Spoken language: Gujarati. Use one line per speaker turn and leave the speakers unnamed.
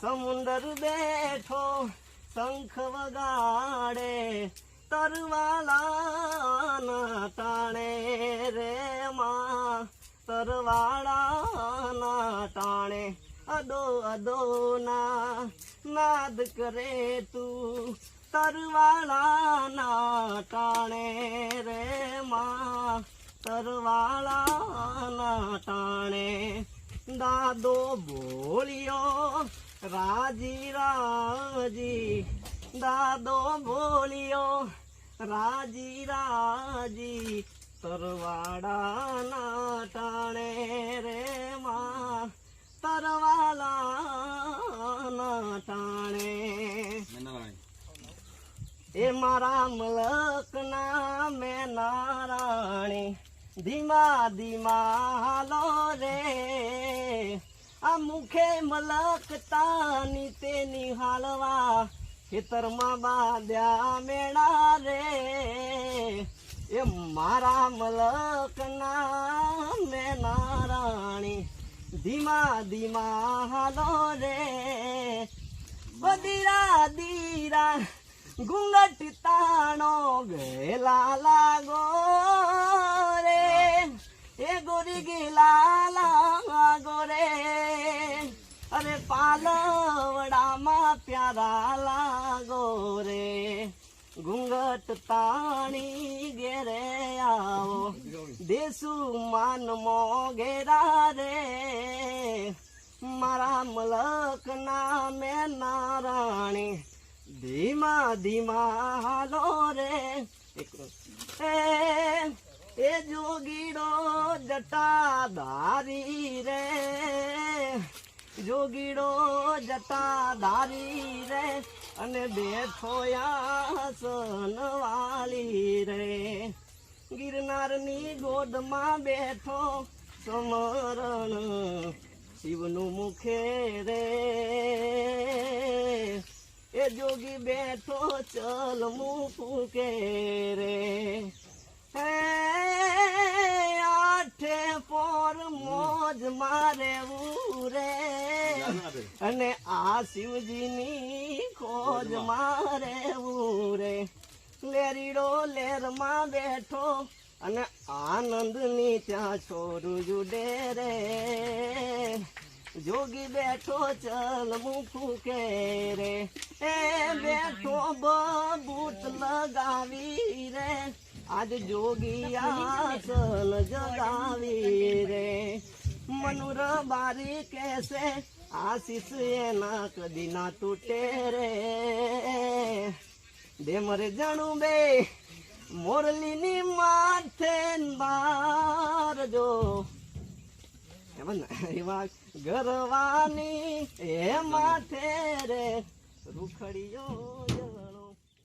સમુંદર બેઠો, શંખ વગાડે તરવાળાના ટાણે રે માં તરવાળાના ટાણે, અદો અદો ના નાદ કરે તું તરવાળાના ટાણે રે માં તરવાળાના ટાણે. દાદો બોલ્યો રાજી રાજી, દાદો બોલ્યો, રાજી રાજી તરવાડાના ટાણે રે માં તરવાલાના ટાણે એ મારા મલકના મેં નારાણી ધીમા ધીમા હાલો રે. આ મુખે મલકતાની તે નિહાળવા ખેતરમાં બાંધ્યા મેળા રે. એ મારા મલકના મેં નારાણી ધીમા ધીમા હાલો રે. બધીરા દીરા ઘૂંઘટ તાણો અરે પાલવડામાં પ્યારા લાગો રે. ઘૂંઘટ તાણી ઘેરે આવો. દેસુ માન મોગેરા રે. મારા મલક નામે નારાણી ધીમા ધીમા હાલો રે. એ જોગીડો જટા ધારી રે. જોગીડો જતા ધારી રે અને બેઠો આસન વાલી રે. ગિરનારની ગોદમાં બેઠો સમરણ શિવનું મુખે રે. એ જોગી બેઠો ચલ મુકે રે. હે અને આ શિવજીની ખોજ મારે રે લેરીડો લેરમાં બેઠો અને આનંદની ત્યાં છોરું જુડે રે. જોગી બેઠો ચલ મુખું કે રે. એ બેઠો બૂટ લગાવી રે. આજ જોગી આસન જગાવી રે. મનુર બારી કેસે આશીષ એના કદી ના તૂટે રે. દે મરે જાણું બે, મોરલીની માથે બાર જો. એમાં ના- એમાં ગરવાની એ માથે રે. રૂખડીયો